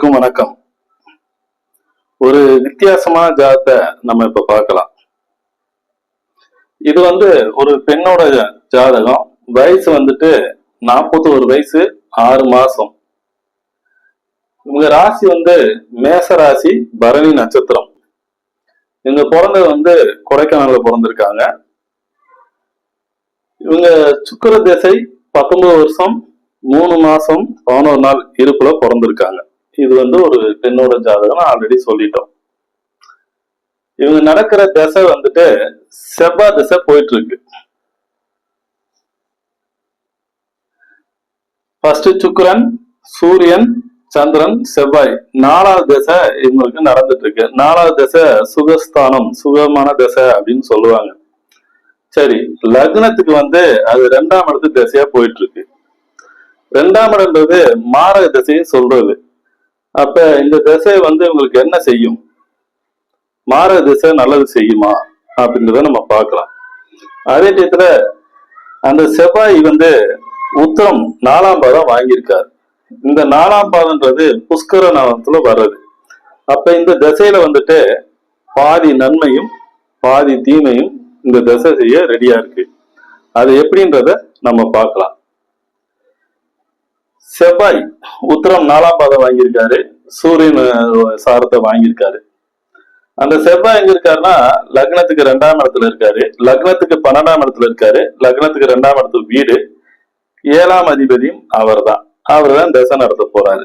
அனைவருக்கும் வணக்கம். ஒரு வித்தியாசமான ஜாதத்தை நம்ம இப்ப பார்க்கலாம். இது வந்து ஒரு பெண்ணோட ஜாதகம். வயசு வந்துட்டு நாற்பத்தி ஒரு வயசு ஆறு மாசம். இவங்க ராசி வந்து மேச ராசி பரணி நட்சத்திரம். இவங்க பிறந்தது வந்து கொடைக்கானல்ல பிறந்திருக்காங்க. இவங்க சுக்கர திசை பத்தொன்பது வருஷம் மூணு மாசம் பதினோரு நாள் இருப்புல பிறந்திருக்காங்க. இது வந்து ஒரு பெண்ணோட ஜாதகம் ஆல்ரெடி சொல்லிட்டோம். இவங்க நடக்கிற திசை வந்துட்டு செவ்வாய் திசை போயிட்டு இருக்கு ஃபர்ஸ்ட் சுக்கரன் சூரியன் சந்திரன் செவ்வாய். நாலாவது திசை இவங்களுக்கு நடந்துட்டு இருக்கு நாலாவது திசை சுகஸ்தானம் சுகமான திசை அப்படின்னு சொல்லுவாங்க. சரி லக்னத்துக்கு வந்து அது ரெண்டாம் இடத்து திசையா போயிட்டு இருக்கு ரெண்டாம் இடம்ன்றது மாரக திசையை சொல்றது. அப்ப இந்த திசை வந்து உங்களுக்கு என்ன செய்யும்? மாற திசை நல்லது செய்யுமா? அப்படின்றத நம்ம பார்க்கலாம். அதே டயத்துல அந்த செவ்வாய் வந்து உத்தரம் நாலாம் பாதம் வாங்கியிருக்காரு. இந்த நாலாம் பாதம்ன்றது புஷ்கர நாமத்துல வர்றது. அப்ப இந்த திசையில வந்துட்டு பாதி நன்மையும் பாதி தீமையும் இந்த திசை செய்ய ரெடியா இருக்கு. அது எப்படின்றத நம்ம பார்க்கலாம். செவ்வாய் உத்தரம் நாலாம் பாதம் வாங்கியிருக்காரு. சூரியன் சாரத்தை வாங்கியிருக்காரு. அந்த செவ்வாய் எங்க இருக்காருன்னா லக்னத்துக்கு ரெண்டாம் இடத்துல இருக்காரு. லக்னத்துக்கு பன்னெண்டாம் இடத்துல இருக்காரு. லக்னத்துக்கு ரெண்டாம் இடத்துல வீடு. ஏழாம் அதிபதியும் அவர் தான் அவர் தான் தசை நடத்த போறாரு.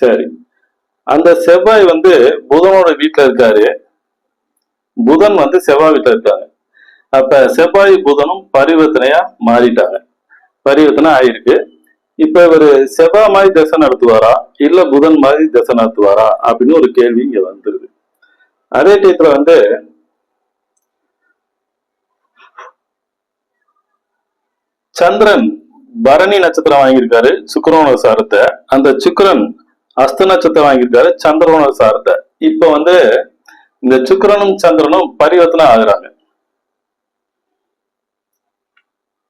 சரி. அந்த செவ்வாய் வந்து புதனோட வீட்டுல இருக்காரு. புதன் வந்து செவ்வாய் வீட்டுல இருக்காங்க அப்ப செவ்வாய் புதனும் பரிவர்த்தனையா மாறிட்டாங்க. பரிவர்த்தனை ஆயிருக்கு. இப்ப இவரு செவ்வாய் மாதிரி தசை நடத்துவாரா? இல்ல புதன் மாதிரி தசை நடத்துவாரா? அப்படின்னு ஒரு கேள்வி இங்க வந்துருது. அதே டயத்துல வந்து சந்திரன் பரணி நட்சத்திரம் வாங்கியிருக்காரு சுக்கிரனோட சாரத்தை. அந்த சுக்கிரன் அஸ்த நட்சத்திரம் வாங்கியிருக்காரு சந்திரனோட சாரத்தை. இப்ப வந்து இந்த சுக்கரனும் சந்திரனும் பரிவர்த்தனை ஆகுறாங்க.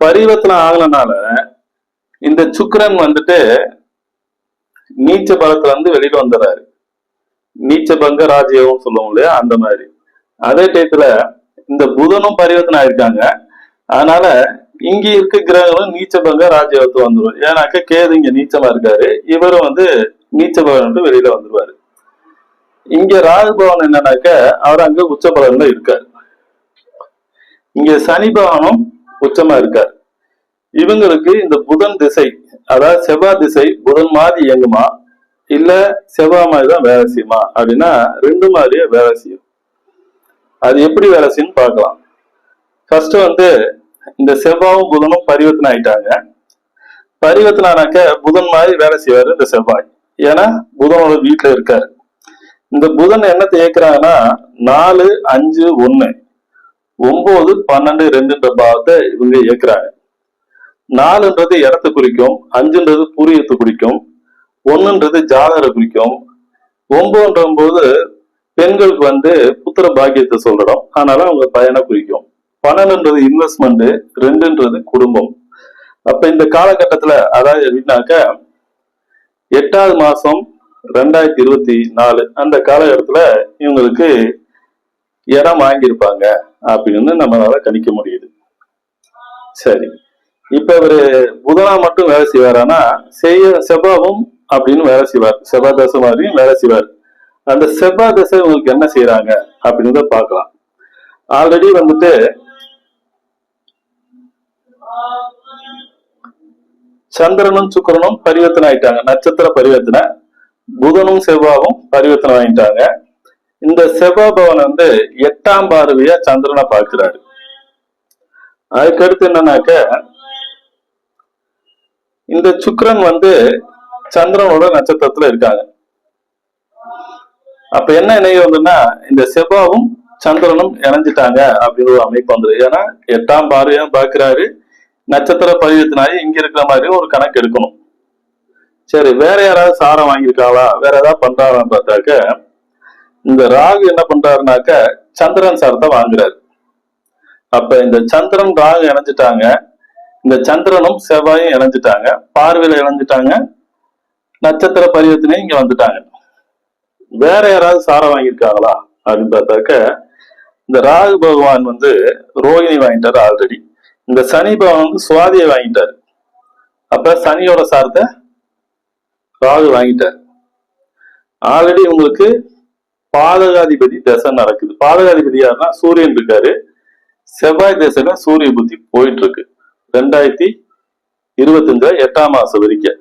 பரிவர்த்தனை ஆகலனால இந்த சுக்கரன் வந்துட்டு நீச்ச பலத்துல இருந்து வெளியில வந்துடுறாரு நீச்ச பங்க ராஜயோகம் சொல்லுவோம் இல்லையா? அந்த மாதிரி. அதே டயத்துல இந்த புதனும் பரிவர்த்தனை ஆயிருக்காங்க. அதனால இங்க இருக்க கிரகங்களும் நீச்ச பங்க ராஜயோகத்து வந்துடும் ஏன்னாக்க கேது இங்க நீச்சமா இருக்காரு. இவரும் வந்து நீச்ச பலன் வெளியில வந்துருவாரு. இங்க ராகு பவன் என்னன்னாக்க அவர் அங்க உச்ச பலன்ல இருக்காரு. இங்க சனி பவனும் உச்சமா இருக்காரு. இவங்களுக்கு இந்த புதன் திசை அதாவது செவ்வாய் திசை புதன் மாதிரி இயங்குமா? இல்ல செவ்வாய் மாதிரி தான் வேலை செய்யுமா? அப்படின்னா ரெண்டு மாதிரியே வேலை செய்யும். அது எப்படி வேலை செய்யும்னு பார்க்கலாம். ஃபர்ஸ்ட் வந்து இந்த செவ்வாயும் புதனும் பரிவர்த்தனை ஆயிட்டாங்க. பரிவர்த்தனானாக்க புதன் மாதிரி வேலை செய்வாரு இந்த செவ்வாய். ஏன்னா புதனோட வீட்டுல இருக்காரு. இந்த புதன் என்னத்தை இயக்குறாங்கன்னா நாலு அஞ்சு ஒன்னு ஒன்பது பன்னெண்டு ரெண்டுன்ற பாவத்தை இவங்க இயக்குறாங்க. நாலுன்றது இடத்தை குறிக்கும் அஞ்சுன்றது பூரியத்தை குறிக்கும் ஒண்ணுன்றது ஜாதகரை குறிக்கும். ஒன்பதுன்ற போது பெண்களுக்கு வந்து புத்திர பாக்கியத்தை சொல்றோம் அதனால அவங்க பயனை குறிக்கும். பன்னெண்டுன்றது இன்வெஸ்ட்மெண்ட் ரெண்டுன்றது குடும்பம். அப்ப இந்த காலகட்டத்துல அதாவது எப்படின்னாக்க எட்டாவது மாசம் ரெண்டாயிரத்தி இருபத்தி நாலு அந்த காலகட்டத்துல இவங்களுக்கு இடம் வாங்கியிருப்பாங்க அப்படின்னு நம்மளால கணிக்க முடியுது. சரி. இப்ப இவரு புதனா மட்டும் வேலை செய்வாரானா செய்ய செவ்வாவும் அப்படின்னு வேலை செய்வார். செவ்வாய் தசை மாதிரியும் வேலை செய்வார். அந்த செவ்வாய் தசை உங்களுக்கு என்ன செய்யறாங்க அப்படின்னு பார்க்கலாம். ஆல்ரெடி வந்துட்டு சந்திரனும் சுக்கிரனும் பரிவர்த்தனை ஆயிட்டாங்க. நட்சத்திர பரிவர்த்தனை. புதனும் செவ்வாவும் பரிவர்த்தனை ஆயிட்டாங்க. இந்த செவ்வாய் பவன் வந்து எட்டாம் பார்வையா சந்திரனை பார்க்கிறாரு. அதுக்கடுத்து என்னன்னாக்க இந்த சுக்கரன் வந்து சந்திரனோட நட்சத்திரத்துல இருக்காங்க. அப்ப என்ன இணைய வந்துன்னா இந்த செவ்வாவும் சந்திரனும் இணைஞ்சிட்டாங்க அப்படின்னு ஒரு அமைப்பு வந்துடும் ஏன்னா எட்டாம் பார்வையா பாக்குறாரு நட்சத்திர பரிவர்த்தனாயி இங்க இருக்கிற மாதிரி ஒரு கணக்கு எடுக்கணும். சரி வேற யாராவது சாரம் வாங்கியிருக்காளா? வேற ஏதாவது பண்றாங்களான்னு பார்த்தாக்க இந்த ராகு என்ன பண்றாருனாக்க சந்திரன் சாரத்தை வாங்குறாரு. அப்ப இந்த சந்திரன் ராகு இணைஞ்சிட்டாங்க. இந்த சந்திரனும் செவ்வாயும் இணைஞ்சிட்டாங்க. பார்வையில இணைஞ்சிட்டாங்க. நட்சத்திர பரிவர்த்தனையும் இங்க வந்துட்டாங்க. வேற யாராவது சாரம் வாங்கியிருக்காங்களா? அப்படின்னு பார்த்தாக்க இந்த ராகு பகவான் வந்து ரோகிணி வாங்கிட்டாரு ஆல்ரெடி இந்த சனி பகவான் வந்து சுவாதியை வாங்கிட்டாரு. அப்ப சனியோட சாரத்தை ராகு வாங்கிட்டார். ஆல்ரெடி உங்களுக்கு பாதகாதிபதி தசை நடக்குது. பாதகாதிபதி யாருன்னா? சூரியன் இருக்காரு. செவ்வாய் தசையில சூரிய புத்தி போயிட்டு இருக்கு. ரெண்டாயிரத்தி இருபத்தஞ்சு எட்டாம் மாசம் வரைக்கும்.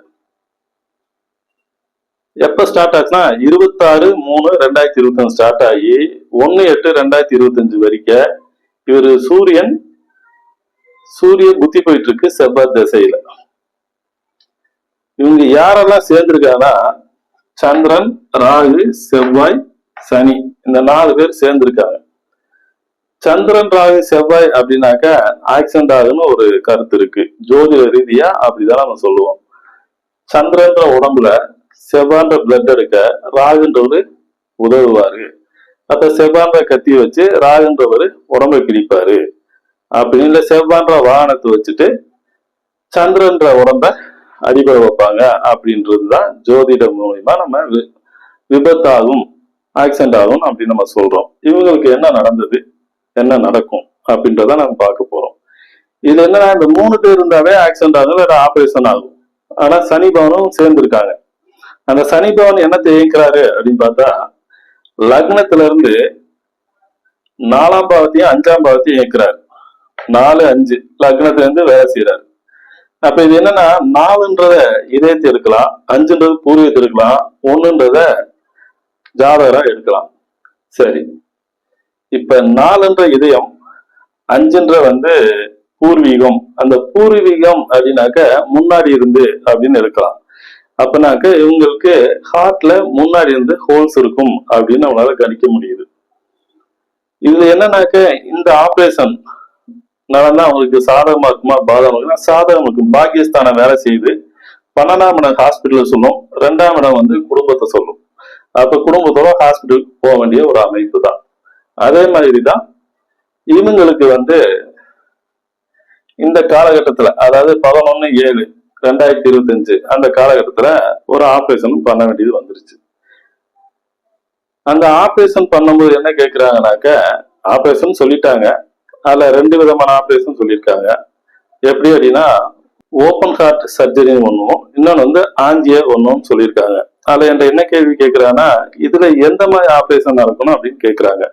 எப்ப ஸ்டார்ட் ஆச்சுன்னா இருபத்தாறு மூணு ரெண்டாயிரத்தி இருபத்தஞ்சு ஸ்டார்ட் ஆகி ஒன்னு எட்டு ரெண்டாயிரத்தி இருபத்தஞ்சு வரைக்கும் இவர் சூரியன் சூரிய புத்தி போயிட்டு இருக்கு செவ்வாய் திசையில. இவங்க யாரெல்லாம் சேர்ந்திருக்காங்கன்னா சந்திரன் ராகு செவ்வாய் சனி இந்த நாலு பேர் சேர்ந்திருக்காங்க. சந்திரன் ராகு செவ்வாய் அப்படின்னாக்க ஆக்சிடென்ட் ஆகுன்னு ஒரு கருத்து இருக்கு. ஜோதிட ரீதியா அப்படிதான் நம்ம சொல்லுவோம். சந்திரன்ற உடம்புல செவ்வான்ற பிளட் எடுக்க ராகுன்றவரு உதவுவாரு. அப்ப செவ்வான்ற கத்தி வச்சு ராகுன்றவர் உடம்பை பிடிப்பாரு அப்படின்னு இல்ல செவ்வான்ற வாகனத்தை வச்சுட்டு சந்திரன்ற உடம்ப அடிபட வைப்பாங்க அப்படின்றது தான் ஜோதிட மூலியமா நம்ம வி- விபத்தாகும் ஆக்சிடென்ட் ஆகும் அப்படின்னு நம்ம சொல்றோம். இவங்களுக்கு என்ன நடந்தது? என்ன நடக்கும் அப்படின்றத நம்ம பார்க்க போறோம். இது என்னன்னா இந்த மூணு பேர் இருந்தாவே ஆக்சிடென்ட் ஆகும் இல்லை ஆபரேஷன் ஆகும். ஆனா சனி பவனும் சேர்ந்திருக்காங்க. அந்த சனி பவன் என்னத்தை இயக்குறாரு அப்படின்னு பார்த்தா லக்னத்துல இருந்து நாலாம் பாவத்தையும் அஞ்சாம் பாவத்தையும் இயக்குறாரு. நாலு அஞ்சு லக்னத்துல இருந்து வேலை செய்யறாரு அப்ப இது என்னன்னா நாலுன்றத இதயத்தை எடுக்கலாம் அஞ்சுன்றது பூர்வீகத்தை எடுக்கலாம் ஒண்ணுன்றத ஜாதகரா எடுக்கலாம். சரி. இப்ப நாலுன்ற இதயம் அஞ்சுன்ற வந்து பூர்வீகம். அந்த பூர்வீகம் அப்படின்னாக்க முன்னாடி இருந்து அப்படின்னு இருக்கலாம். அப்பனாக்க இவங்களுக்கு ஹார்ட்ல முன்னாடி இருந்து ஹோல்ஸ் இருக்கும் அப்படின்னு அவங்களால கணிக்க முடியுது. இதுல என்னன்னாக்க இந்த ஆபரேஷன் நடந்தா அவங்களுக்கு சாதகமா இருக்குமா? பாதகமா இருக்குமா? சாதகம் இருக்கும் பாக்கியஸ்தானம் வேலை செய்யுது. பன்னெண்டாம் இடம் ஹாஸ்பிட்டல் சொல்லும். ரெண்டாம் இடம் வந்து குடும்பத்தை சொல்லும். அப்ப குடும்பத்தோட ஹாஸ்பிட்டலுக்கு போக வேண்டிய ஒரு அமைப்பு தான். அதே மாதிரி தான் இவங்களுக்கு வந்து இந்த காலகட்டத்துல அதாவது பதினொன்னு ஏழு ரெண்டாயிரத்தி இருபத்தஞ்சு அந்த காலகட்டத்துல ஒரு ஆப்ரேஷனும் பண்ண வேண்டியது வந்துருச்சு. அந்த ஆப்ரேஷன் பண்ணும்போது என்ன கேட்குறாங்கனாக்க ஆப்ரேஷன் சொல்லிட்டாங்க. அதில் ரெண்டு விதமான ஆப்ரேஷன் சொல்லியிருக்காங்க. எப்படி அப்படின்னா ஓப்பன் ஹார்ட் சர்ஜரின்னு ஒன்றும் இன்னொன்று வந்து ஆஞ்சிய ஒன்றும் சொல்லியிருக்காங்க. அதில் என்ற என்ன கேள்வி கேட்குறாங்கன்னா இதில் எந்த மாதிரி ஆப்ரேஷன் நடக்கணும் அப்படின்னு கேட்குறாங்க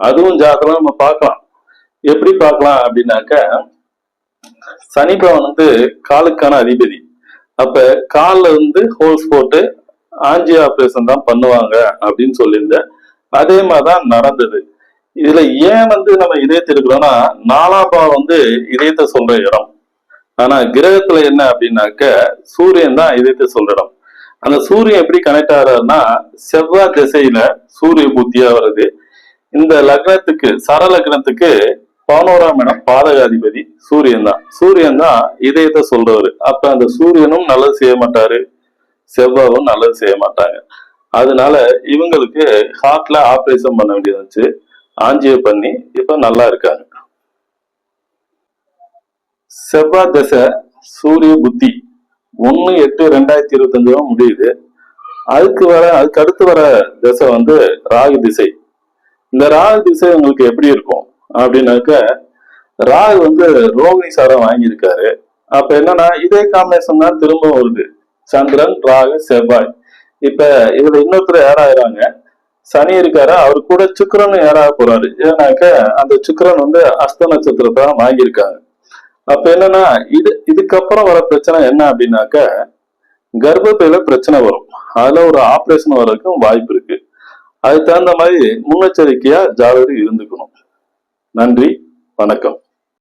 அதுவும் ஜாதகம் நம்ம பார்க்கலாம். எப்படி பார்க்கலாம் அப்படின்னாக்க சனி பவன் வந்து காலுக்கான அதிபதி. அப்ப கால்ல வந்து ஹோல்ஸ் போட்டு ஆஞ்சி ஆப்ரேஷன் தான் பண்ணுவாங்க அப்படின்னு சொல்லியிருந்தேன். அதே மாதிரிதான் நடந்தது. இதுல ஏன் வந்து நம்ம இதயத்தை எடுக்கிறோம்னா நாலாம் பாவம் வந்து இதயத்தை சொல்ற இடம். ஆனா கிரகத்துல என்ன அப்படின்னாக்க சூரியன் தான் இதயத்தை சொல்ற இடம். அந்த சூரியன் எப்படி கனெக்ட் ஆகிறாருன்னா செவ்வாய் திசையில சூரிய புத்தியா வருது. இந்த லக்னத்துக்கு சர லக்னத்துக்கு பதினோராம் இடம் பாதகாதிபதி சூரியன் தான். சூரியன் தான் இதயத்தை சொல்றவரு. அப்ப அந்த சூரியனும் நல்லது செய்ய மாட்டாரு. செவ்வாவும் நல்லது செய்ய மாட்டாங்க. அதனால இவங்களுக்கு ஹார்ட்ல ஆபரேஷன் பண்ண வேண்டியது இருந்துச்சு. ஆஞ்சியோ பண்ணி இப்ப நல்லா இருக்காங்க. செவ்வாய் திசை சூரிய புத்தி. ஒன்னு எட்டு ரெண்டாயிரத்தி இருபத்தஞ்சு முடியுது. அதுக்கு வர அதுக்கு அடுத்து வர திசை வந்து ராகு திசை. இந்த ராகு திசை உங்களுக்கு எப்படி இருக்கும்? அப்படின்னாக்க ராகு வந்து ரோகிணி சாரம் வாங்கியிருக்காரு. அப்ப என்னன்னா இதே காம்பினேஷன் தான் திரும்ப வருது. சந்திரன் ராகு செவ்வாய். இப்ப இதுல இன்னொருத்தர் யார் சனி இருக்காரு அவர் கூட சுக்கிரன் யாராக போறாரு. ஏன்னாக்க அந்த சுக்கரன் வந்து அஸ்த நட்சத்திரத்தை வாங்கியிருக்காங்க அப்ப என்னன்னா இது இதுக்கப்புறம் வர பிரச்சனை என்ன அப்படின்னாக்க கர்ப்பப்பையில பிரச்சனை வரும். அதுல ஒரு ஆப்ரேஷன் வர்றதுக்கும் வாய்ப்பு இருக்கு. அதுக்கு தகுந்த மாதிரி முன்னெச்சரிக்கையா ஜாதகர் இருந்துக்கணும். நன்றி வணக்கம்.